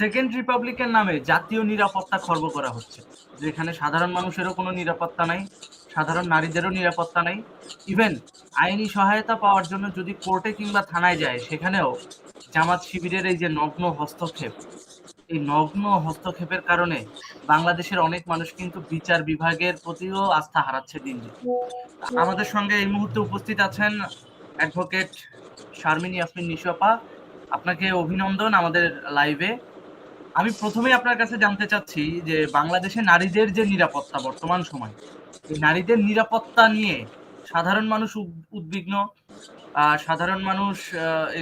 Second রিপাবলিকের নামে জাতীয় নিরাপত্তা খর্ব করা হচ্ছে, যেখানে সাধারণ মানুষেরও কোনো নিরাপত্তা নাই, সাধারণ নারীদেরও নিরাপত্তা নাই। ইভেন আইনি সহায়তা পাওয়ার জন্য যদি কোর্টে কিংবা থানায় যায়, সেখানেও জামাত শিবিরের এই যে নগ্ন হস্তক্ষেপ, এই নগ্ন হস্তক্ষেপের কারণে বাংলাদেশের অনেক মানুষ কিন্তু বিচার বিভাগের প্রতিও আস্থা হারাচ্ছে দিন আমাদের সঙ্গে এই মুহূর্তে উপস্থিত আছেন অ্যাডভোকেট শারমিনী ইয়াসমিন নিশোপা আপনাকে অভিনন্দন আমাদের লাইভে আমি প্রথমেই আপনার কাছে জানতে চাচ্ছি যে বাংলাদেশে নারীদের যে নিরাপত্তা বর্তমান সময় নারীদের নিরাপত্তা নিয়ে সাধারণ মানুষ উদ- উদ্বিগ্ন সাধারণ মানুষ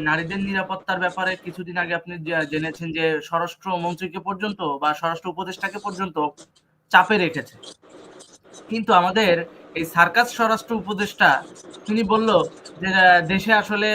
নারীদের নিরাপত্তার ব্যাপারে কিছুদিন আগে আপনি জেনেছেন যে স্বরাষ্ট্র মন্ত্রীকে পর্যন্ত বা স্বরাষ্ট্র উপদেষ্টাকে পর্যন্ত চাপে রেখেছে। কিন্তু আমাদের এই সার্কাস স্বরাষ্ট্র উপদেষ্টা, তিনি বলল যে দেশে আসলে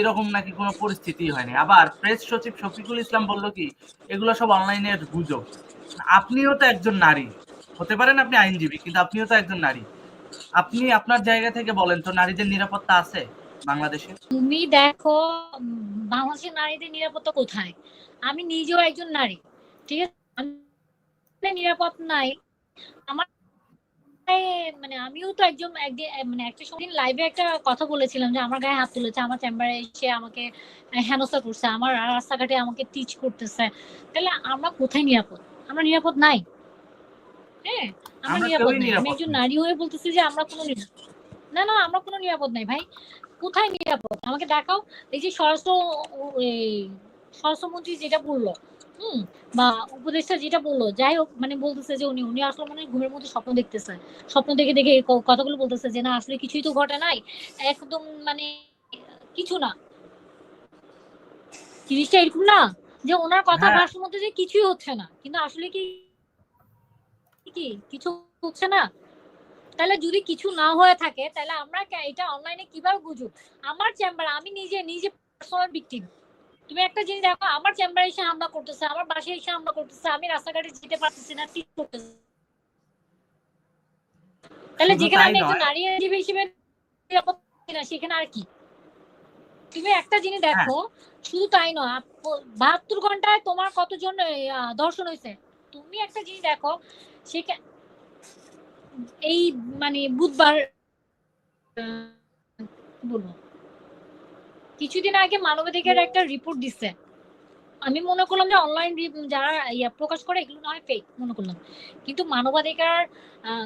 এরকম নাকি কোনো পরিস্থিতি হয়নি। আবার প্রেস সচিব শফিকুল ইসলাম বলল কি, এগুলো সব অনলাইনের গুজব। আপনিও তো একজন নারী। হতে পারেন আপনি আইনজীবী, কিন্তু আপনিও তো একজন নারী। আপনি আপনার জায়গা থেকে বলেন তো, নারীদের নিরাপত্তা আছে বাংলাদেশে? তুমি দেখো, বাংলাদেশের নারীদের নিরাপত্তা কোথায়? আমি নিজেও একজন নারী, ঠিক আছে? নিরাপদ নাই। আমার মানে আমিও তো একজন একদিন মানে একটা সময় লাইভে একটা কথা বলেছিলাম যে আমার গায়ে হাত তুলেছে আমার চেম্বারে এসে আমাকে হেনস্থা করছে আমার রাস্তাঘাটে আমাকে টিচ করতেছে। তাহলে আমরা কোথায় নিরাপদ? আমরা নিরাপদ নাই? হ্যাঁ আমরা নিরাপদ নাই। আমি একজন নারী হয়ে বলতেছি যে আমরা কোনো নিরাপদ না না আমরা কোনো নিরাপদ নাই ভাই। কোথায় নিরাপদ? আমাকে দেখাও। এই যে স্বরাষ্ট্র স্বরাষ্ট্রমন্ত্রী যেটা বলল হুম বা উপদেষ্টা যেটা বলল যাই হোক মানে বলতেছে যে উনি উনি আসলে মানে ঘুমের মধ্যে স্বপ্ন দেখতেছে। স্বপ্ন দেখে দেখে কথাগুলো বলতেছে যে না আসলে কিছুই তো ঘটে নাই। একদম মানে কিছু না। জিনিসটা এরকম না যে ওনার কথা হ্যাঁ। ভাষার মধ্যে যে কিছুই হচ্ছে না। কিন্তু আসলে কি কি কিছু হচ্ছে না? তাহলে যদি কিছু না হয়ে থাকে তাহলে আমরা এটা অনলাইনে কীভাবে বুঝব? আমার চেম্বার আমি নিজে নিজে পার্সোনাল ভিকটিম তুমি একটা জিনিস দেখো আমার চেম্বারে এসে হামলা করতেছে আমার বাসায় এসে হামলা করতেছে আমি রাস্তাঘাটে যেতে পারতেছি না ঠিক করতেছে? তাহলে শুধু যেখানে তাই আমি একজন নয়। নারী আইনজীবী হিসেবে না সেখানে আর কি? তুমি একটা জিনিস দেখো শুধু তাই নয় বাহাত্তর ঘন্টায় তোমার কতজন দর্শন হয়েছে? তুমি একটা জিনিস দেখো সেখানে এই মানে বুধবার বলব? কিছুদিন আগে মানবাধিকার একটা রিপোর্ট দিচ্ছে আমি মনে করলাম যে অনলাইন যারা ইয়া প্রকাশ করে, এগুলো না হয় ফেক মনে করলাম। কিন্তু মানবাধিকার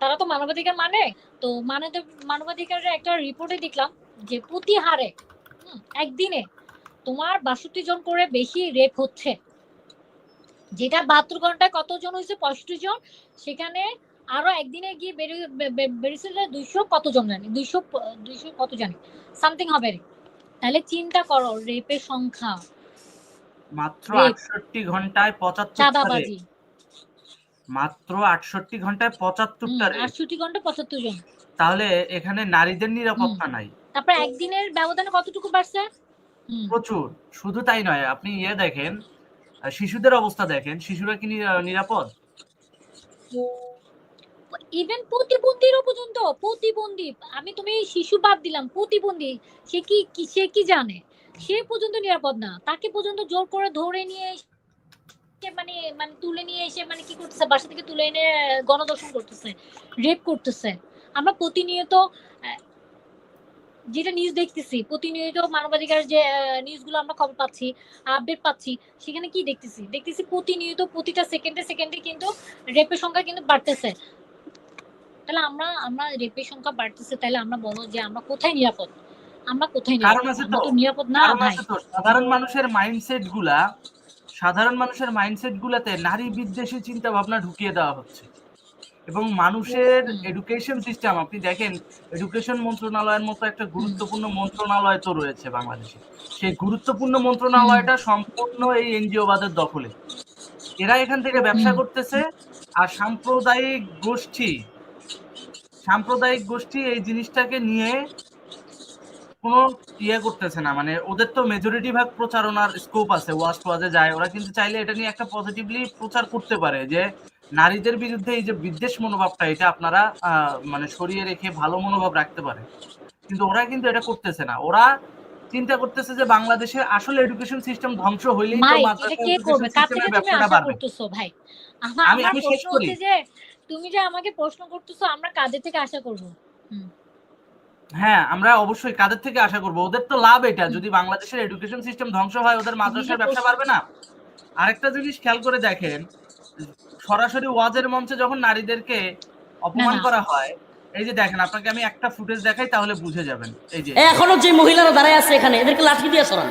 তারা তো মানবাধিকার মানে? তো মানব- মানবাধিকারের একটা রিপোর্টে দেখলাম যে প্রতি হারে একদিনে তোমার বাষট্টি জন করে বেশি রেপ হচ্ছে। যেটা বাহাত্তর ঘন্টায় কতজন হয়েছে? পঁয়ষট্টি জন। সেখানে আরও একদিনে গিয়ে বেড়ে বে- বে- বেড়েছিল দুইশো কতজন জানি দুইশো দুইশো কত জানি? সামথিং হবে। রে। তাহলে চিন্তা করো রেপের সংখ্যা। মাত্র Rape. আটষট্টি ঘন্টায় পঁচাত্তর চাঁদাবাজি। মাত্র আটষট্টি ঘন্টায় পঁচাত্তরটা rape। আটষট্টি ঘণ্টা পঁচাত্তর জন। তাহলে এখানে নারীদের নিরাপত্তা নাই। তারপরে একদিনের ব্যবধানে কতটুকু বাড়ছে? প্রচুর। শুধু তাই নয় আপনি ইয়ে দেখেন শিশুদের অবস্থা দেখেন শিশুরা কি নিরা- নিরাপদ? ইভেন প্রতিবন্ধীরও পর্যন্ত, প্রতিবন্ধী, আমি তুমি শিশু বাদ দিলাম, প্রতিবন্ধী, সে কি সে কি জানে? সে পর্যন্ত নিরাপদ না। তাকে পর্যন্ত জোর করে ধরে নিয়ে মানে মানে তুলে নিয়ে এসে মানে কি করতেছে, বাসা থেকে তুলে এনে গণদর্শন করতেছে রেপ করতেছে। আমরা প্রতিনিয়ত যেটা নিউজ দেখতেছি, প্রতিনিয়ত মানবাধিকার যে নিউজগুলো আমরা খবর পাচ্ছি আপডেট পাচ্ছি, সেখানে কি দেখতেছি? দেখতেছি প্রতিনিয়ত প্রতিটা সেকেন্ডে সেকেন্ডে কিন্তু রেপের সংখ্যা কিন্তু বাড়তেছে। তাহলে আমরা আমরা রেপের সংখ্যা বাড়তেছে তাহলে আমরা বলো যে আমরা কোথায় নিরাপদ? আমরা কোথায় নিরাপদ? না ভাই। সাধারণ মানুষের মাইন্ডসেটগুলা সাধারণ মানুষের মাইন্ডসেট গুলাতে নারী বিদ্বেষী চিন্তা ভাবনা ঢুকিয়ে দেওয়া হচ্ছে। এবং মানুষের এডুকেশন সিস্টেম আপনি দেখেন এডুকেশন মন্ত্রণালয়ের মতো একটা গুরুত্বপূর্ণ মন্ত্রণালয় তো রয়েছে বাংলাদেশে। সেই গুরুত্বপূর্ণ মন্ত্রণালয়টা সম্পূর্ণ এই এনজিও বাদের দখলে। এরা এখান থেকে ব্যবসা করতেছে আর সাম্প্রদায়িক গোষ্ঠী সাম্প্রদায়িক গোষ্ঠী এই জিনিসটাকে নিয়ে কোনো ইয়ে করতেছে না। মানে ওদের তো মেজরিটি ভাগ প্রচারণার স্কোপ আছে ওয়াস্ট ওয়াজে যায়। ওরা কিন্তু চাইলে এটা নিয়ে একটা পজিটিভলি প্রচার করতে পারে যে নারীদের বিরুদ্ধে এই যে বিদ্বেষ মনোভাবটা এটা আপনারা মানে সরিয়ে রেখে ভালো মনোভাব রাখতে পারে। কিন্তু ওরা কিন্তু এটা করতেছে না। ওরা চিন্তা করতেছে যে বাংলাদেশের আসলে এডুকেশন সিস্টেম ধ্বংস হইলেই তো মাদ্রাসা ব্যবসাটা বাড়বে? আমি- আমি শেষ করি। তুমি যে আমাকে প্রশ্ন করতেছো আমরা কাদের থেকে আশা করব? হ্যাঁ আমরা অবশ্যই কাদের থেকে আশা করব? ওদের তো লাভ এটা। যদি বাংলাদেশের এডুকেশন সিস্টেম ধ্বংস হয় ওদের মাদ্রাসার ব্যবসা বাড়বে না? আরেকটা জিনিস খেয়াল করে দেখেন সরাসরি ওয়াজের মঞ্চে যখন নারীদেরকে অপমান। করা হয় এই যে দেখেন আপনাকে আমি একটা ফুটেজ দেখাই তাহলে বুঝে যাবেন। এই যে এখনও যে মহিলারা দাঁড়ায় আছে এখানে এদেরকে লাঠি দিয়ে সরান।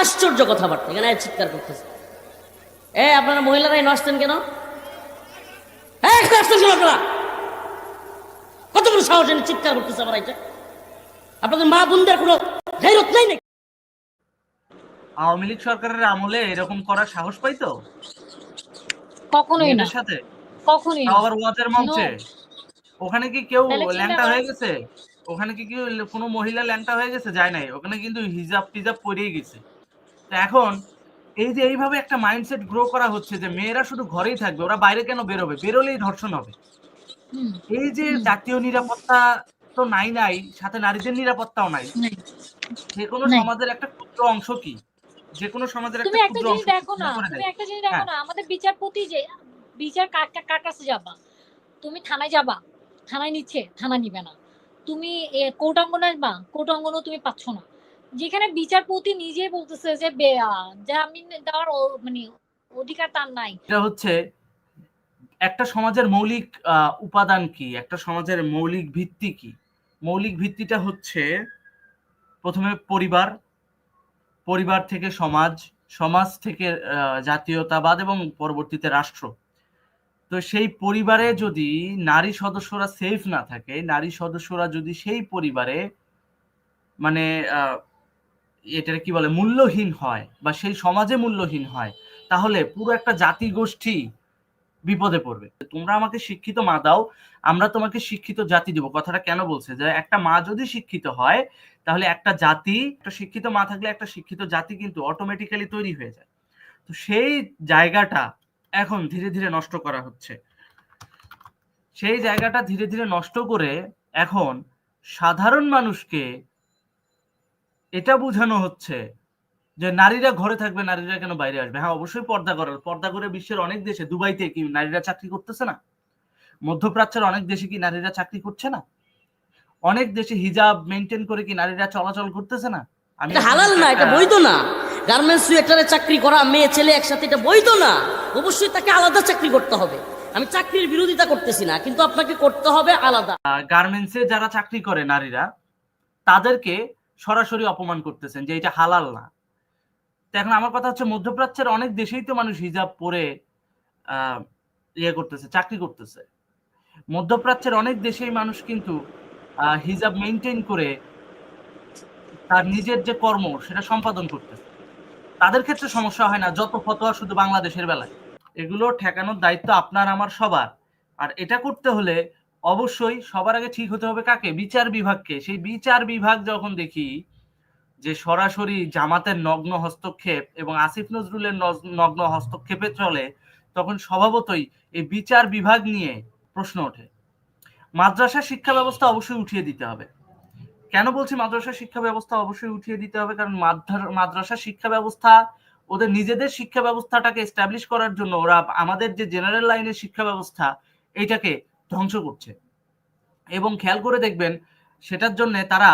আশ্চর্য কথাবার্তা এখানে চিৎকার করতেছে। এ আপনারা মহিলারাই নসতেন কেন? আপনারা কত বড় সাহস এনে চিৎকার করতেছে আমার এটা আপনাদের মা বোনদের কোনো গাইরত নাই নাকি? আওয়ামী লীগ সরকারের আমলে এরকম করার সাহস পাইতো? কখনোই না। সাথে? কখনোই আবার ওয়াজের মঞ্চে? ওখানে কি কেউ ল্যাংটা হয়ে গেছে? ওখানে কি কেউ কোনো মহিলা ল্যাংটা হয়ে গেছে? যায় নাই। ওখানে কিন্তু হিজাব টিজাব পরেই গেছে। তো এখন এই যে এইভাবে একটা মাইন্ডসেট গ্রো করা হচ্ছে যে মেয়েরা শুধু ঘরেই থাকবে ওরা বাইরে কেন বেরোবে? বেরোলেই ধর্ষণ হবে। এই যে জাতীয় নিরাপত্তা তো নাই নাই সাথে নারীদের নিরাপত্তাও নাই। যে কোনো সমাজের একটা ক্ষুদ্র অংশ কি? যে কোনো সমাজের তুমি একটা ক্ষুদ্র জিনিস অংশ দেখো না তুমি একটা জিনিস দেখো হ্যাঁ। না আমাদের বিচারপতি যে বিচার কার কাছে যাবা? তুমি থানায় যাবা থানায় নিচ্ছে থানা নিবে না। তুমি কোর্ট অঙ্গনে আসবা কোর্ট অঙ্গনও তুমি পাচ্ছ না। যেখানে বিচারপতি নিজে বলতেছে যে জামিন দেওয়ার মানে অধিকার তার নাই। এটা হচ্ছে একটা সমাজের মৌলিক উপাদান কি? একটা সমাজের মৌলিক ভিত্তি কি? মৌলিক ভিত্তিটা হচ্ছে প্রথমে পরিবার পরিবার থেকে সমাজ সমাজ থেকে জাতীয়তাবাদ এবং পরবর্তীতে রাষ্ট্র। তো সেই পরিবারে যদি নারী সদস্যরা সেফ না থাকে, নারী সদস্যরা যদি সেই পরিবারে মানে এটার কি বলে, মূল্যহীন হয় বা সেই সমাজে মূল্যহীন হয়, তাহলে পুরো একটা জাতি গোষ্ঠী বিপদে পড়বে। তোমরা আমাকে শিক্ষিত মা দাও, আমরা তোমাকে শিক্ষিত জাতি দিব। কথাটা কেন বলছে? যে একটা মা যদি শিক্ষিত হয়, তাহলে একটা জাতি, একটা শিক্ষিত মা থাকলে একটা শিক্ষিত জাতি কিন্তু অটোমেটিক্যালি তৈরি হয়ে যায়। তো সেই জায়গাটা এখন ধীরে ধীরে নষ্ট করা হচ্ছে। সেই জায়গাটা ধীরে ধীরে নষ্ট করে এখন সাধারণ মানুষকে এটা বোঝানো হচ্ছে যে নারীরা ঘরে থাকবে নারীরা কেন বাইরে আসবে? হ্যাঁ অবশ্যই পর্দা করার। পর্দা করে বিশ্বের অনেক দেশে দুবাইতে কি নারীরা চাকরি করতেছে না? মধ্যপ্রাচ্যের অনেক দেশে কি নারীরা চাকরি করছে না? অনেক দেশে হিজাব মেনটেন করে কি নারীরা চলাচল করতেছে না? আমি হালাল না এটা বৈধ না। গার্মেন্টস সুয়েটারে চাকরি করা মেয়ে ছেলে একসাথে এটা বৈধ না। অবশ্যই তাকে আলাদা চাকরি করতে হবে। আমি চাকরির বিরোধিতা করতেছি না কিন্তু আপনাকে করতে হবে আলাদা। গার্মেন্টসে যারা চাকরি করে নারীরা তাদেরকে সরাসরি অপমান করতেছেন যে এটা হালাল না। এখন আমার কথা হচ্ছে মধ্যপ্রাচ্যের অনেক দেশেই তো মানুষ হিজাব পরে ইয়ে করতেছে, চাকরি করতেছে। মধ্যপ্রাচ্যের অনেক দেশেই মানুষ কিন্তু হিজাব মেনটেন করে তার নিজের যে কর্ম সেটা সম্পাদন করতেছে। তাদের ক্ষেত্রে সমস্যা হয় না, যত ফতোয়া শুধু বাংলাদেশের বেলায়। এগুলো ঠেকানোর দায়িত্ব আপনার, আমার, সবার। আর এটা করতে হলে অবশ্যই সবার আগে ঠিক হতে হবে কাকে? বিচার বিভাগকে। সেই বিচার বিভাগ যখন দেখি যে সরাসরি জামাতের নগ্ন হস্তক্ষেপ এবং আসিফ নজরুলের নজ- নগ্ন হস্তক্ষেপে চলে, তখন স্বভাবতই এই বিচার বিভাগ নিয়ে প্রশ্ন ওঠে। মাদ্রাসা শিক্ষা ব্যবস্থা অবশ্যই উঠিয়ে দিতে হবে। কেন বলছি মাদ্রাসা শিক্ষা ব্যবস্থা অবশ্যই উঠিয়ে দিতে হবে? কারণ মাদ্রা- মাদ্রাসা শিক্ষা ব্যবস্থা, ওদের নিজেদের শিক্ষা ব্যবস্থাটাকে এস্টাবলিশ করার জন্য ওরা আমাদের যে জেনারেল লাইনের শিক্ষা ব্যবস্থা এইটাকে ধ্বংস করছে। এবং খেয়াল করে দেখবেন সেটার জন্য তারা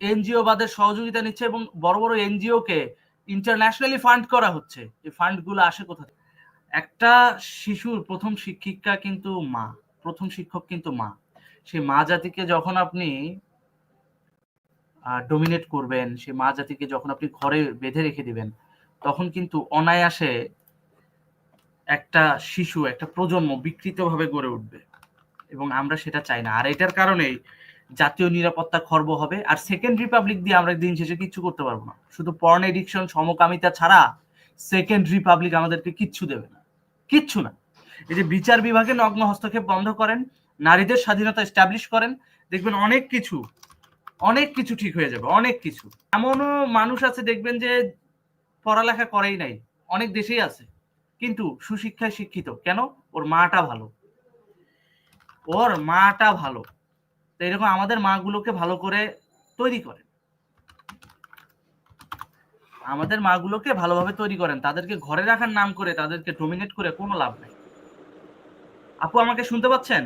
এনজিও বাদের সহযোগিতা নিচ্ছে এবং বড় বড় এনজিও কে ইন্টারন্যাশনালি ফান্ড করা হচ্ছে। এই ফান্ডগুলো আসে কোথা একটা শিশুর প্রথম শিক্ষিকা কিন্তু মা, প্রথম শিক্ষক কিন্তু মা। সেই মা জাতিকে যখন আপনি ডোমিনেট করবেন সেই মা জাতিকে যখন আপনি ঘরে বেঁধে রেখে দিবেন, তখন কিন্তু অনায়াসে একটা শিশু, একটা প্রজন্ম বিকৃতভাবে গড়ে উঠবে। এবং আমরা সেটা চাই না। আর এটার কারণেই জাতীয় নিরাপত্তা খর্ব হবে। আর সেকেন্ড রিপাবলিক দিয়ে আমরা দিন শেষে কিচ্ছু করতে পারব না। শুধু পর্ন এডিকশন সমকামিতা ছাড়া সেকেন্ড রিপাবলিক আমাদেরকে কিচ্ছু দেবে না। কিচ্ছু না। এই যে বিচার বিভাগে নগ্ন হস্তক্ষেপ বন্ধ করেন, নারীদের স্বাধীনতা এস্টাবলিশ করেন, দেখবেন অনেক কিছু অনেক কিছু ঠিক হয়ে যাবে, অনেক কিছু। এমনও মানুষ আছে দেখবেন যে পড়ালেখা করেই নাই। অনেক দেশেই আছে। কিন্তু সুশিক্ষায় শিক্ষিত। কেন? ওর মাটা ভালো। ওর মাটা ভালো। তো এরকম আমাদের মাগুলোকে ভালো করে তৈরি করে আমাদের মাগুলোকে ভালোভাবে তৈরি করেন। তাদেরকে ঘরে রাখার নাম করে তাদেরকে ডোমিনেট করে কোনো লাভ নেই। আপু আমাকে শুনতে পাচ্ছেন?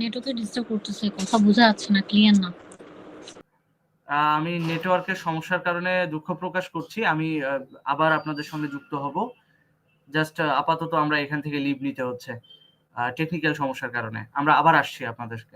নেটওয়ার্কে ডিস্টার্ব করতেছে কথা বোঝা যাচ্ছে না ক্লিয়ার না। আমি নেটওয়ার্কের সমস্যার কারণে দুঃখ প্রকাশ করছি। আমি আবার আপনাদের সঙ্গে যুক্ত হব। জাস্ট আপাতত আমরা এখান থেকে লিভ নিতে হচ্ছে। টেকনিক্যাল সমস্যার কারণে। আমরা আবার আসছি আপনাদের